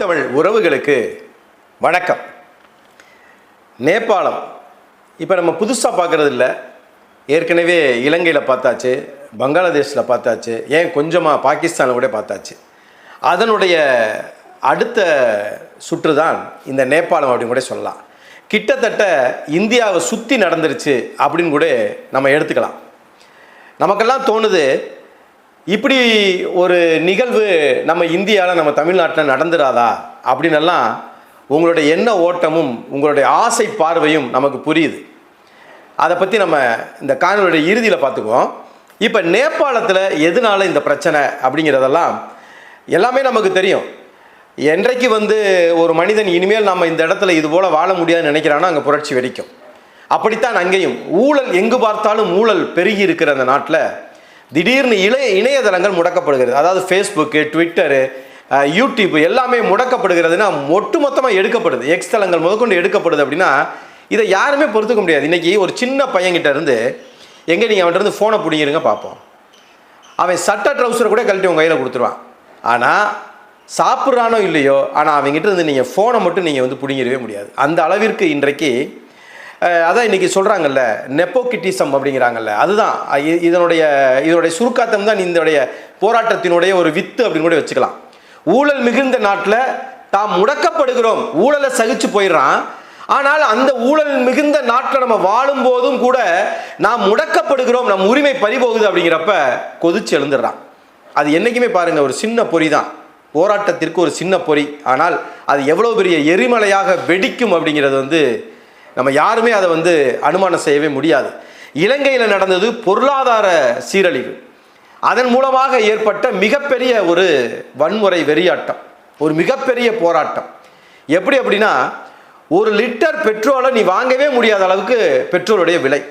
தமிழ் உறவுகளுக்கு வணக்கம். நேபாளம். இப்போ நம்ம புதுசாக பார்க்குறது இல்லை ஏற்கனவே இலங்கையில் பார்த்தாச்சு பங்களாதேஷில் பார்த்தாச்சு ஏன் கொஞ்சமாக பாகிஸ்தானில் கூட பார்த்தாச்சு. அதனுடைய அடுத்த சுற்று தான் இந்த நேபாளம் அப்படின்னு கூட சொல்லலாம். கிட்டத்தட்ட இந்தியாவை சுற்றி நடந்துருச்சு அப்படின்னு கூட நம்ம எடுத்துக்கலாம். நமக்கெல்லாம் தோணுது இப்படி ஒரு நிகழ்வு நம்ம இந்தியாவில் நம்ம தமிழ்நாட்டில் நடந்துடாதா அப்படின்னெல்லாம் உங்களுடைய எண்ண ஓட்டமும் உங்களுடைய ஆசை பார்வையும் நமக்கு புரியுது. அதை பற்றி நம்ம இந்த காணொலியுடைய இறுதியில் பார்த்துக்குவோம் இப்போ நேபாளத்தில் எதனால இந்த பிரச்சனை அப்படிங்கிறதெல்லாம் எல்லாமே நமக்கு தெரியும். என்றைக்கு வந்து ஒரு மனிதன் இனிமேல் நம்ம இந்த இடத்துல இது போல் வாழ முடியாதுன்னு நினைக்கிறானோ அங்கே புரட்சி வெடிக்கும். அப்படித்தான் அங்கேயும். ஊழல் எங்கு பார்த்தாலும் ஊழல் பெருகி இருக்கிற அந்த நாட்டில் திடீர்னு இளைய இணையதளங்கள் முடக்கப்படுகிறது. அதாவது ஃபேஸ்புக்கு ட்விட்டரு யூடியூப் எல்லாமே முடக்கப்படுகிறதுனா ஒட்டுமொத்தமாக எடுக்கப்படுது. எக்ஸ் தளங்கள் முதற்கொண்டு எடுக்கப்படுது அப்படின்னா இதை யாருமே பொறுத்துக்க முடியாது. இன்றைக்கி ஒரு சின்ன பையன்கிட்ட இருந்து எங்கே நீங்கள் அவன்கிட்ட ஃபோனை பிடிங்கிருங்க பார்ப்போம் அவன் சட்டை ட்ரௌசரை கூட கழட்டி உங்கள் கையில் கொடுத்துருவான். ஆனால் சாப்பிட்றானோ இல்லையோ ஆனால் அவங்ககிட்ட இருந்து நீங்கள் ஃபோனை மட்டும் நீங்கள் வந்து பிடிங்கிடவே முடியாது. அந்த அளவிற்கு இன்றைக்கு அதான் இன்றைக்கி சொல்கிறாங்கல்ல நெப்போகிட்டிசம் அப்படிங்கிறாங்கல்ல அதுதான். இதனுடைய இதனுடைய சுருக்காத்தம் தான் இதனுடைய போராட்டத்தினுடைய ஒரு வித்து அப்படின்னு கூட வச்சுக்கலாம். ஊழல் மிகுந்த நாட்டில் தாம் முடக்கப்படுகிறோம் ஊழலை சகிச்சு போயிடுறான். ஆனால் அந்த ஊழல் மிகுந்த நாட்டில் நம்ம வாழும் போதும் கூட நாம் முடக்கப்படுகிறோம் நம் உரிமை பறிபோகுது அப்படிங்கிறப்ப கொதிச்சு எழுந்துடுறான். அது என்றைக்குமே பாருங்கள் ஒரு சின்ன பொறி தான். போராட்டத்திற்கு ஒரு சின்ன பொறி. ஆனால் அது எவ்வளோ பெரிய எரிமலையாக வெடிக்கும் அப்படிங்கிறது வந்து நம்ம யாருமே அதை வந்து அனுமானம் செய்யவே முடியாது. இலங்கையில் நடந்தது பொருளாதார சீரழிவு. அதன் மூலமாக ஏற்பட்ட மிகப்பெரிய ஒரு வன்முறை வெறியாட்டம். ஒரு மிகப்பெரிய போராட்டம். எப்படி அப்படின்னா ஒரு லிட்டர் பெட்ரோலை நீ வாங்கவே முடியாத அளவுக்கு பெட்ரோலுடைய விலை.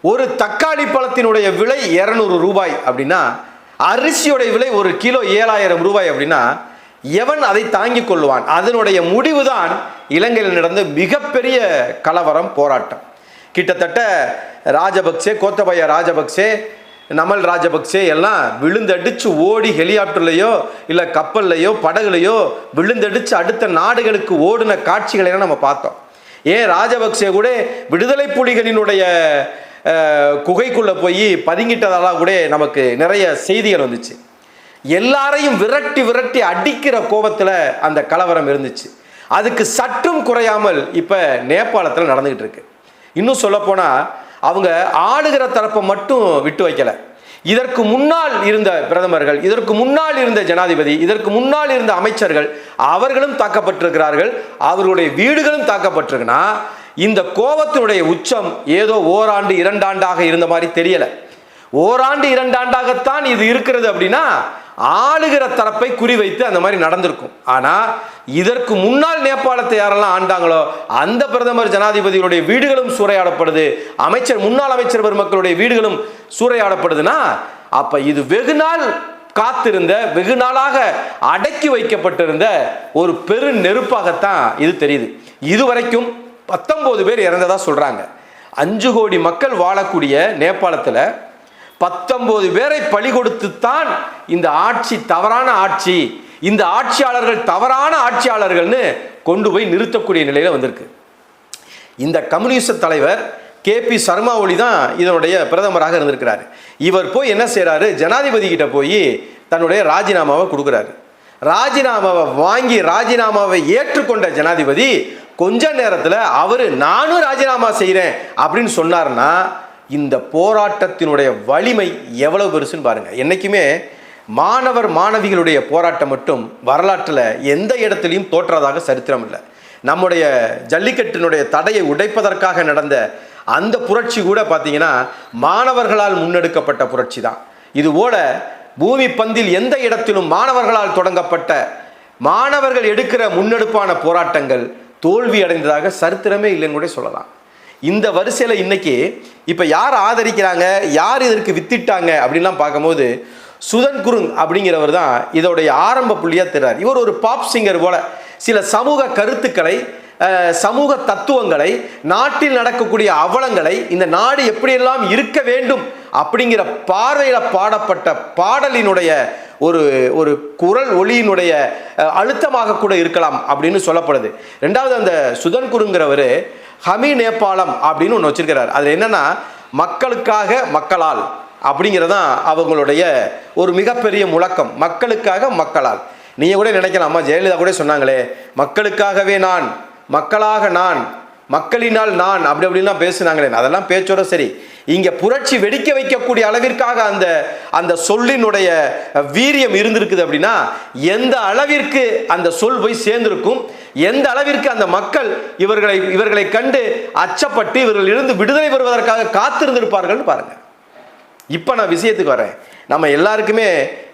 ஒரு தக்காளி பழத்தினுடைய விலை இரநூறு ரூபாய் அப்படின்னா அரிசியோடைய விலை ஒரு கிலோ ஏழாயிரம் ரூபாய் அப்படின்னா எவன் அதை தாங்கிக் கொள்வான் அதனுடைய முடிவுதான் இலங்கையில் நடந்த மிகப்பெரிய கலவரம் போராட்டம். கிட்டத்தட்ட ராஜபக்சே கோத்தபய ராஜபக்சே நமல் ராஜபக்சே எல்லாம் விழுந்தடிச்சு ஓடி ஹெலிகாப்டர்லையோ இல்லை கப்பல்லையோ படகுலையோ விழுந்தடிச்சு அடுத்த நாடுகளுக்கு ஓடின காட்சிகளை நம்ம பார்த்தோம். ஏன் ராஜபக்சே கூட விடுதலை புலிகளினுடைய குகைக்குள்ளே போய் பதுங்கிட்டதெல்லாம் கூட நமக்கு நிறைய செய்திகள் வந்துச்சு. எல்லாரையும் விரட்டி விரட்டி அடிக்கிற கோபத்தில் அந்த கலவரம் இருந்துச்சு. அதுக்கு சற்றும் குறையாமல் இப்போ நேபாளத்தில் நடந்துக்கிட்டு இருக்கு. இன்னும் சொல்லப்போனால் அவங்க ஆளுகிற தரப்பை மட்டும் விட்டு வைக்கலை. இதற்கு முன்னால் இருந்த பிரதமர்கள் இதற்கு முன்னால் இருந்த ஜனாதிபதி இதற்கு முன்னால் இருந்த அமைச்சர்கள் அவர்களும் தாக்கப்பட்டிருக்கிறார்கள். அவர்களுடைய வீடுகளும் தாக்கப்பட்டிருக்குன்னா இந்த கோபத்தினுடைய உச்சம் ஏதோ ஓராண்டு இரண்டாண்டாக இருந்த மாதிரி தெரியலை. ஓராண்டு இரண்டாண்டாகத்தான் இது இருக்கிறது அப்படின்னா ஆளுகிற தரப்பை குறிவைத்து அந்த மாதிரி நடந்திருக்கும். ஆனால் இதற்கு முன்னால் நேபாளத்தை யாரெல்லாம் ஆண்டாங்களோ அந்த பிரதமர் ஜனாதிபதிகளுடைய வீடுகளும் சூறையாடப்படுது. அமைச்சர் முன்னாள் அமைச்சர் பெருமக்களுடைய வீடுகளும் சூறையாடப்படுதுன்னா அப்போ இது வெகு நாள் காத்திருந்த வெகு நாளாக அடக்கி வைக்கப்பட்டிருந்த ஒரு பெரு நெருப்பாகத்தான் இது தெரியுது. இதுவரைக்கும் பத்தொம்போது பேர் இறந்ததாக சொல்கிறாங்க அஞ்சு கோடி மக்கள் வாழக்கூடிய நேபாளத்தில் பத்தொன்பது பேரை பழி கொடுத்துத்தான் இந்த ஆட்சி தவறான ஆட்சி இந்த ஆட்சியாளர்கள் தவறான ஆட்சியாளர்கள்னு கொண்டு போய் நிறுத்தக்கூடிய நிலையில் வந்திருக்கு. இந்த கம்யூனிஸ்ட் தலைவர் கே பி சர்மா ஒளி தான் இதனுடைய பிரதமராக இருந்திருக்கிறார். இவர் போய் என்ன செய்கிறாரு ஜனாதிபதி கிட்ட போய் தன்னுடைய ராஜினாமாவை கொடுக்குறாரு. ராஜினாமாவை வாங்கி ராஜினாமாவை ஏற்றுக்கொண்ட ஜனாதிபதி கொஞ்ச நேரத்தில் அவர் நானும் ராஜினாமா செய்கிறேன் அப்படின்னு சொன்னார்னா இந்த போராட்டத்தினுடைய வலிமை எவ்வளவு பெருசுன்னு பாருங்கள் என்றைக்குமே மாணவர் மாணவிகளுடைய போராட்டம் மட்டும் வரலாற்றில் எந்த இடத்துலையும் தோற்றதாக சரித்திரம் இல்லை. நம்முடைய ஜல்லிக்கட்டினுடைய தடையை உடைப்பதற்காக நடந்த அந்த புரட்சி கூட பார்த்தீங்கன்னா மாணவர்களால் முன்னெடுக்கப்பட்ட புரட்சி தான். இதுபோல பூமி பந்தில் எந்த இடத்திலும் மாணவர்களால் தொடங்கப்பட்ட மாணவர்கள் எடுக்கிற முன்னெடுப்பான போராட்டங்கள் தோல்வி அடைந்ததாக சரித்திரமே இல்லைன்னு கூட சொல்லலாம். இந்த வரிசையில் இன்னைக்கு இப்போ யார் ஆதரிக்கிறாங்க யார் இதற்கு வித்திட்டாங்க அப்படின்லாம் பார்க்கும்போது சுதன் குருங் அப்படிங்கிறவர் தான் இதோடைய ஆரம்ப புள்ளியாக தெரிறார். இவர் ஒரு பாப் சிங்கர் போல சில சமூக கருத்துக்களை சமூக தத்துவங்களை நாட்டில் நடக்கக்கூடிய அவலங்களை இந்த நாடு எப்படியெல்லாம் இருக்க வேண்டும் அப்படிங்கிற பார்வையில் பாடப்பட்ட பாடலினுடைய ஒரு ஒரு குரல் ஒளியினுடைய அழுத்தமாக கூட இருக்கலாம் அப்படின்னு சொல்லப்படுது. ரெண்டாவது அந்த சுதன் குருங்கிறவர் ஹமி நேபாளம் அப்படின்னு ஒன்று வச்சிருக்கிறார். அதில் என்னன்னா மக்களுக்காக மக்களால் அப்படிங்கிறதான் அவங்களுடைய ஒரு மிகப்பெரிய முழக்கம். மக்களுக்காக மக்களால். நீங்கள் கூட நினைக்கலாமா? ஜெயலலிதா கூட சொன்னாங்களே மக்களுக்காகவே நான் மக்களாக நான் மக்களினால் நான் அப்படி அப்படின்லாம் பேசுனாங்களே. அதெல்லாம் பேச்சோட சரி. இங்கே புரட்சி வெடிக்க வைக்கக்கூடிய அளவிற்காக அந்த அந்த சொல்லினுடைய வீரியம் இருந்திருக்குது அப்படின்னா எந்த அளவிற்கு அந்த சொல் போய் சேர்ந்திருக்கும் எந்த அளவிற்கு அந்த மக்கள் இவர்களை இவர்களை கண்டு அச்சப்பட்டு இவர்களிலிருந்து விடுதலை பெறுவதற்காக காத்திருந்திருப்பார்கள்னு பாருங்கள் இப்போ நான் விஷயத்துக்கு வரேன். நம்ம எல்லாருக்குமே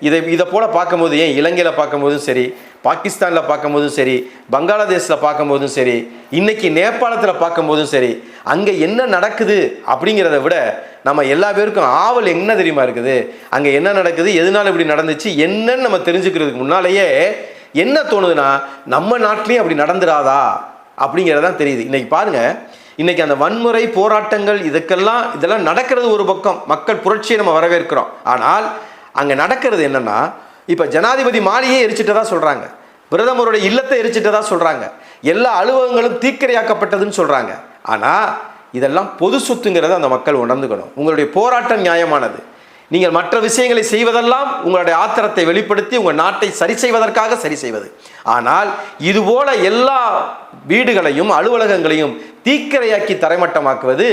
இதை இதை போல் பார்க்கும்போது ஏன் இலங்கையில் பார்க்கும்போதும் சரி பாகிஸ்தானில் பார்க்கும்போதும் சரி பங்களாதேஷில் பார்க்கும்போதும் சரி இன்னைக்கு நேபாளத்தில் பார்க்கும்போதும் சரி அங்கே என்ன நடக்குது அப்படிங்கிறத விட நம்ம எல்லா பேருக்கும் ஆவல் என்ன தெரியுமா இருக்குது? அங்கே என்ன நடக்குது? எதனால இப்படி நடந்துச்சு? என்னன்னு நம்ம தெரிஞ்சுக்கிறதுக்கு முன்னாலேயே என்ன தோணுதுன்னா நம்ம நாட்டிலையும் அப்படி நடந்துடாதா அப்படிங்கிறதான் தெரியுது. இன்னைக்கு பாருங்கள் இன்னைக்கு அந்த வன்முறை போராட்டங்கள் இதுக்கெல்லாம் இதெல்லாம் நடக்கிறது ஒரு பக்கம். மக்கள் புரட்சியை நம்ம வரவேற்கிறோம். ஆனால் அங்கே நடக்கிறது என்னன்னா இப்போ ஜனாதிபதி மாளிகையை எரிச்சிட்டதாக சொல்கிறாங்க பிரதமருடைய இல்லத்தை எரிச்சிட்டதா சொல்கிறாங்க எல்லா அலுவலகங்களும் தீக்கிரையாக்கப்பட்டதுன்னு சொல்கிறாங்க ஆனால் இதெல்லாம் பொது சொத்துங்கிறத அந்த மக்கள் உணர்ந்துக்கணும். உங்களுடைய போராட்டம் நியாயமானது. நீங்கள் மற்ற விஷயங்களை செய்வதெல்லாம் உங்களுடைய ஆத்திரத்தை வெளிப்படுத்தி உங்கள் நாட்டை சரி செய்வதற்காக சரி செய்வது. ஆனால் இதுபோல எல்லா வீடுகளையும் அலுவலகங்களையும் தீக்கிரையாக்கி தரைமட்டமாக்குவது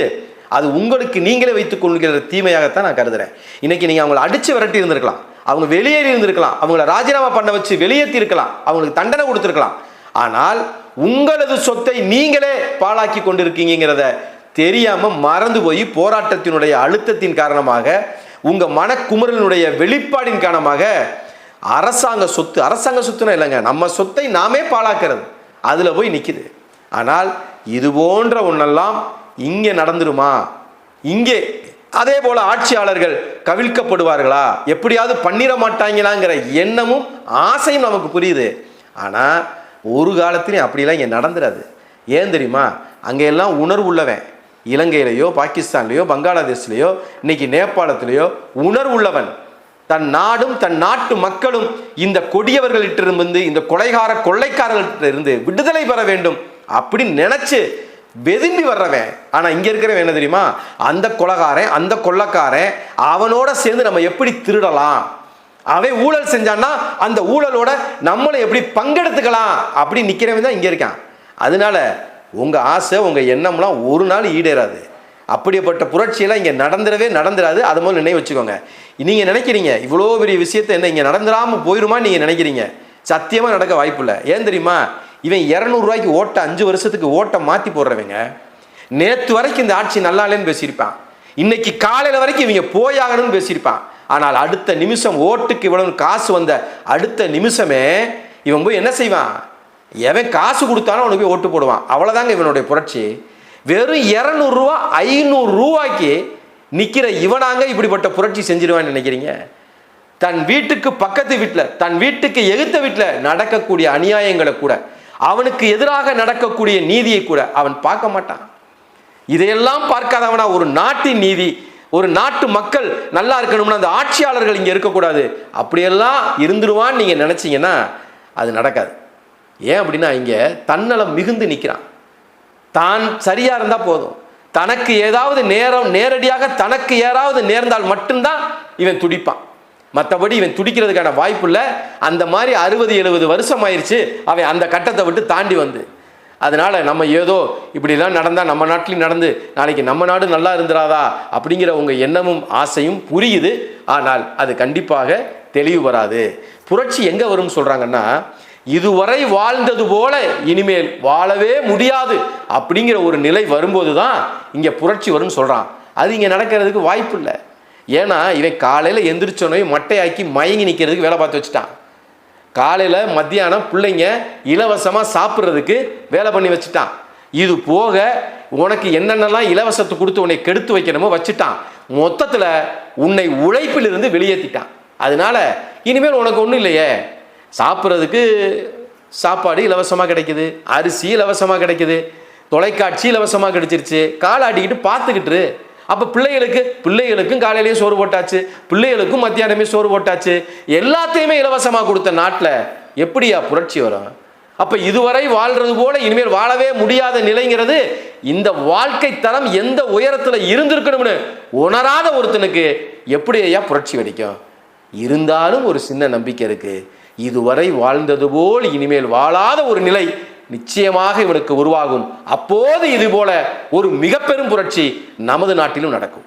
அது உங்களுக்கு நீங்களே வைத்துக் கொள்கிற தீமையாகத்தான் நான் கருதுறேன். இன்னைக்கு நீங்கள் அவங்களை அடித்து விரட்டி இருந்திருக்கலாம். அவங்க வெளியேறி இருந்திருக்கலாம். அவங்கள ராஜினாமா பண்ண வச்சு வெளியேற்றி இருக்கலாம். அவங்களுக்கு தண்டனை கொடுத்துருக்கலாம். ஆனால் உங்களது சொத்தை நீங்களே பாழாக்கி கொண்டிருக்கீங்கிறத தெரியாமல் மறந்து போய் போராட்டத்தினுடைய அழுத்தத்தின் காரணமாக உங்கள் மனக்குமுறலினுடைய வெளிப்பாடின் காரணமாக அரசாங்க சொத்து அரசாங்க சொத்துனா இல்லைங்க நம்ம சொத்தை நாமே பாழாக்கிறது. அதில் போய் நிற்கிது ஆனால் இது போன்ற ஒன்றெல்லாம் இங்கே நடந்துருமா? இங்கே. அதே போல் ஆட்சியாளர்கள் கவிழ்க்கப்படுவார்களா? எப்படியாவது பண்ணிட மாட்டாங்களாங்கிற எண்ணமும் ஆசையும் நமக்கு புரியுது. ஆனால் ஒரு காலத்திலையும் அப்படிலாம் இங்கே நடந்துடாது ஏன் தெரியுமா? அங்கே எல்லாம் உணர்வு உள்ளவன். இலங்கையிலையோ பாகிஸ்தான்லையோ பங்களாதேஷ்லையோ இன்னைக்கு நேபாளத்திலேயோ உணர்வுள்ளவன். தன் நாடும் தன் நாட்டு மக்களும் இந்த கொடியவர்களிட்டிருந்து இந்த கொலைகார கொள்ளைக்காரர்களிட்ட இருந்து விடுதலை பெற வேண்டும் அப்படின்னு நினச்சி வெதும்பி வர்றவன். ஆனால் இங்கே இருக்கிறவன் என்ன தெரியுமா? அந்த கொலகாரன் அந்த கொள்ளக்காரன் அவனோட சேர்ந்து நம்ம எப்படி திருடலாம்? அவன் ஊழல் செஞ்சான்னா அந்த ஊழலோட நம்மளை எப்படி பங்கெடுத்துக்கலாம் அப்படி நிற்கிறவன் தான் இங்கே இருக்கான். அதனால உங்கள் ஆசை உங்கள் எண்ணம்லாம் ஒரு நாள் ஈடேறாது. அப்படிப்பட்ட புரட்சியெல்லாம் இங்கே நடந்துடவே நடந்துடாது. அது முதல்ல நினைவு வச்சுக்கோங்க. நீங்கள் நினைக்கிறீங்க இவ்வளோ பெரிய விஷயத்தை என்ன இங்கே நடந்துடாமல் போயிடுமான்னு நீங்கள் நினைக்கிறீங்க? சத்தியமாக நடக்க வாய்ப்பு இல்லை ஏன் தெரியுமா? இவன் இரநூறுவாய்க்கு ஓட்டை அஞ்சு வருஷத்துக்கு ஓட்டை மாற்றி போடுறவங்க. நேற்று வரைக்கும் இந்த ஆட்சி நல்லா இல்லைன்னு பேசியிருப்பான். இன்னைக்கு காலையில் வரைக்கும் இவங்க போயாகணும்னு பேசியிருப்பான். ஆனால் அடுத்த நிமிஷம் ஓட்டுக்கு இவ்வளவு காசு வந்த அடுத்த நிமிஷமே இவன் போய் என்ன செய்வான்? எவன் காசு கொடுத்தாலும் அவனுக்கு போய் ஓட்டு போடுவான். அவ்வளோதாங்க இவனுடைய புரட்சி. வெறும் இரநூறுவா ஐநூறு ரூபாய்க்கு நிற்கிற இவனாங்க இப்படிப்பட்ட புரட்சி செஞ்சிருவான்னு நினைக்கிறீங்க? தன் வீட்டுக்கு பக்கத்து வீட்டில் தன் வீட்டுக்கு எதிர்த்த வீட்டில் நடக்கக்கூடிய அநியாயங்களை கூட அவனுக்கு எதிராக நடக்கக்கூடிய நீதியை கூட அவன் பார்க்க மாட்டான். இதையெல்லாம் பார்க்காதவனா ஒரு நாட்டின் நீதி ஒரு நாட்டு மக்கள் நல்லா இருக்கணும்னா அந்த ஆட்சியாளர்கள் இங்கே இருக்கக்கூடாது. அப்படியெல்லாம் இருந்துருவான்னு நீங்கள் நினச்சிங்கன்னா அது நடக்காது. ஏன் அப்படின்னா இங்கே தன்னலம் மிகுந்து நிற்கிறான் தான் சரியாக இருந்தால் போதும். தனக்கு ஏதாவது நேரம் நேரடியாக தனக்கு ஏதாவது நேர்ந்தால் மட்டும்தான் இவன் துடிப்பான். மற்றபடி இவன் துடிக்கிறதுக்கான வாய்ப்பு இல்லை. அந்த மாதிரி அறுபது எழுபது வருஷம் ஆயிடுச்சு அவன் அந்த கட்டத்தை விட்டு தாண்டி வந்து. அதனால் நம்ம ஏதோ இப்படிலாம் நடந்தால் நம்ம நாட்டிலையும் நடந்து நாளைக்கு நம்ம நாடு நல்லா இருந்துராதா அப்படிங்கிற உங்கள் எண்ணமும் ஆசையும் புரியுது. ஆனால் அது கண்டிப்பாக தெளிவு வராது. புரட்சி எங்கே வரும்னு சொல்கிறாங்கன்னா இதுவரை வாழ்ந்தது போல இனிமேல் வாழவே முடியாது அப்படிங்கிற ஒரு நிலை வரும்போது தான் இங்கே புரட்சி வரும்னு சொல்கிறான் அது இங்கே நடக்கிறதுக்கு வாய்ப்பு இல்லை. ஏன்னா இவன் காலையில் எந்திரிச்சோனே மட்டையாக்கி மயங்கி நிற்கிறதுக்கு வேலை பார்த்து வச்சுட்டான். காலையில் மத்தியானம் பிள்ளைங்க இலவசமாக சாப்பிட்றதுக்கு வேலை பண்ணி வச்சுட்டான். இது போக உனக்கு என்னென்னலாம் இலவசத்தை கொடுத்து உன்னை கெடுத்து வைக்கணுமோ வச்சுட்டான். மொத்தத்தில் உன்னை உழைப்பிலிருந்து வெளியேற்றிட்டான் அதனால இனிமேல் உனக்கு ஒன்றும் இல்லையே. சாப்பிட்றதுக்கு சாப்பாடு இலவசமாக கிடைக்குது. அரிசி இலவசமாக கிடைக்குது. தொலைக்காட்சி இலவசமாக கிடைச்சிருச்சு. காலாட்டிக்கிட்டு பார்த்துக்கிட்டு அப்போ பிள்ளைகளுக்கு பிள்ளைகளுக்கும் காலையிலேயே சோறு போட்டாச்சு. பிள்ளைகளுக்கும் மத்தியானமே சோறு போட்டாச்சு. எல்லாத்தையுமே இலவசமாக கொடுத்த நாட்டில் எப்படியா புரட்சி வரும்? அப்போ இதுவரை வாழ்றது போல இனிமேல் வாழவே முடியாத நிலைங்கிறது இந்த வாழ்க்கை தரம் எந்த உயரத்தில் இருந்திருக்கணும்னு உணராத ஒருத்தனுக்கு எப்படி ஐயா புரட்சி வெடிக்கும்? இருந்தாலும் ஒரு சின்ன நம்பிக்கை இருக்குது இதுவரை வாழ்ந்தது போல் இனிமேல் வாழாத ஒரு நிலை நிச்சயமாக இவனுக்கு உருவாகும். அப்போது இது போல ஒரு மிக பெரும் புரட்சி நமது நாட்டிலும் நடக்கும்.